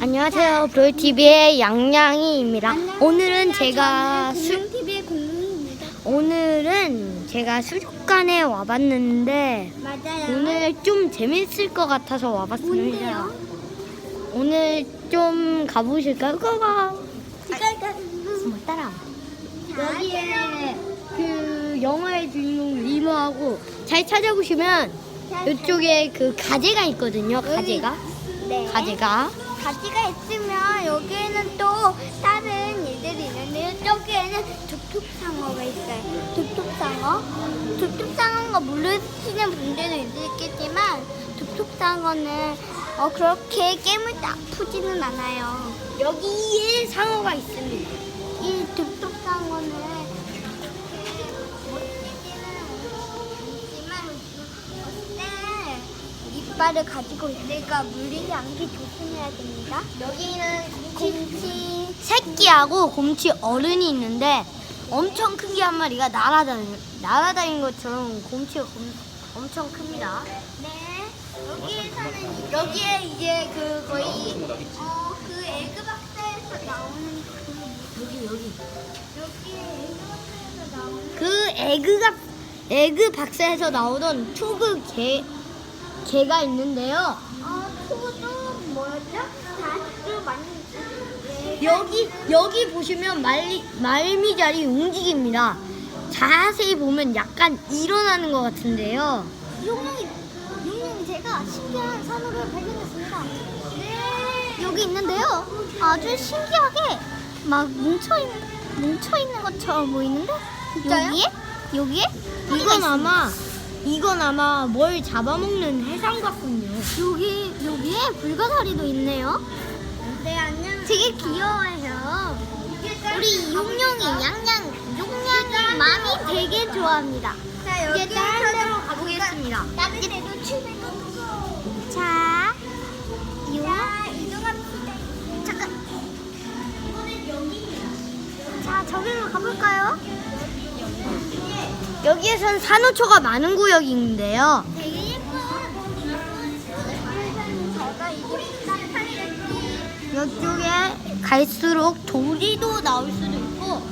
안녕하세요. 브로이TV의 양양이입니다. 오늘은 제가 수, TV의 공룡입니다. 오늘은 제가 수족관에 와봤는데 맞아요. 오늘 좀 재밌을 것 같아서 와봤습니다. 뭔데요? 오늘 좀 가보실까요? 고고! 뭐 따라와. 여기에 그 영화의 주인공 리모하고 잘 찾아보시면 이쪽에 그 가재가 있거든요. 가재가. 네. 가재가. 가지가 있으면 여기에는 또 다른 일들이 있는데요. 저기에는 툭툭상어가 있어요. 툭툭상어. 툭툭상어가 모르시는 분들도 있겠지만 툭툭상어는 어, 그렇게 때 아프지는 않아요. 여기에 상어가 있습니다. 이빨을 가지고 있으니까 물리지 않게 조심해야 됩니다. 여기는 곰치 새끼하고 곰치 어른이 있는데 엄청 큰 게 한 마리가 날아다니 날아다닌 것처럼 곰치가 곰- 엄청 큽니다. 네 여기에서는 여기에 이제 그 거의 어그 에그박스에서 나오는 그 여기 여기 여기 에그박스에서 나오는 그 에그가 에그 박스에서 나오던 투그 개 개가 있는데요. 어 토도 뭐였죠? 다도 많이 있는데 여기 여기 보시면 말 말미잘이 움직입니다. 자세히 보면 약간 일어나는 것 같은데요. 용룡이 용룡이 제가 신기한 산호를 발견했습니다. 네. 여기 있는데요. 아주 신기하게 막 뭉쳐 있는 뭉쳐 있는 것처럼 보이는데 진짜요? 여기에 여기에 이건 아마 이건 아마 뭘 잡아먹는 해상 같군요. 여기 여기에 불가사리도 있네요. 네 안녕. 되게 귀여워요. 우리 용룡이 양양 용양이 맘이 되게 좋아합니다. 자 다른 데로 가보겠습니다. 출발. 자, 요 이동합시다. 잠깐. 자, 저기로 가볼까요? 여기에선 산호초가 많은 구역인데요. 되게 이쪽에 갈수록 돌이도 나올 수도 있고.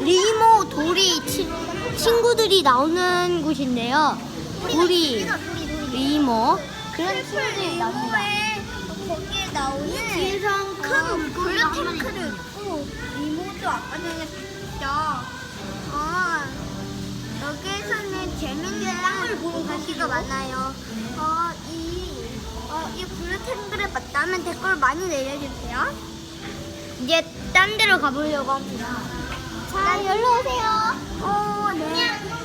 리모 돌이 치- 친구들이 나오는 곳인데요. 돌이 리모 그런 친구들이 나옵니다. 나오는 뒤에선 큰한 마리 블루 탱크를 있고 이모도 아까 전에 봤죠. 어, 여기에서는 재밌는 땅을 보는 가시가 많아요. 어, 이, 어, 이 블루 탱크를 봤다면 댓글 많이 내려주세요. 이제 딴 데로 가보려고 합니다. 자, 여기로 오세요. 어, 네.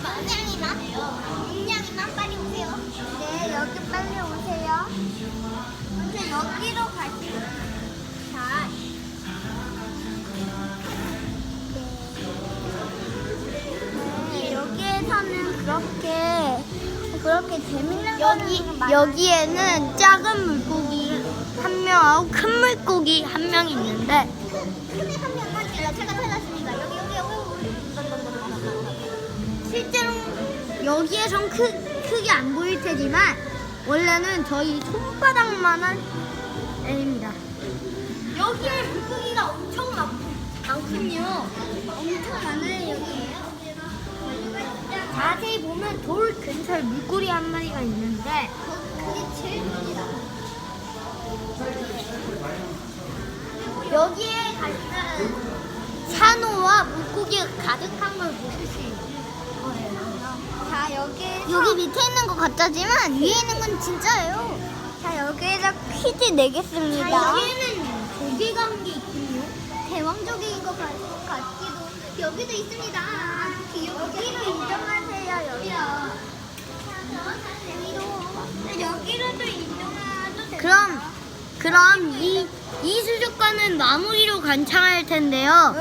그렇게 그렇게 재밌는 여기. 여기에는 작은 물고기 한 명하고 큰 물고기 한 명 있는데 큰애 한 명만 제가 제가 찾았습니다. 여기 여기 여기. 실제로 여기에선 크, 크게 안 보일 테지만 원래는 저희 손바닥만한 애입니다. 여기에 물고기가 엄청 많, 많군요. 엄청 많아요 여기. 보면 돌 근처에 물고기 한 마리가 있는데 그게 제일 큽니다. 여기에 가시면 산호와 물고기가 가득한 걸 보실 수 있는 거예요. 자 여기에서 여기 밑에 있는 것 같다지만 위에 있는 건 진짜예요. 자 여기에서 퀴즈 내겠습니다. 자, 여기에는 한게 있군요. 대왕조개인 것 같- 같기도 여기도 있습니다. 여기로 인정하세요 여기. 여기로 여기로도 인정해도 돼요. 그럼 그럼 이, 이 수족관은 마무리로 관찰할 텐데요.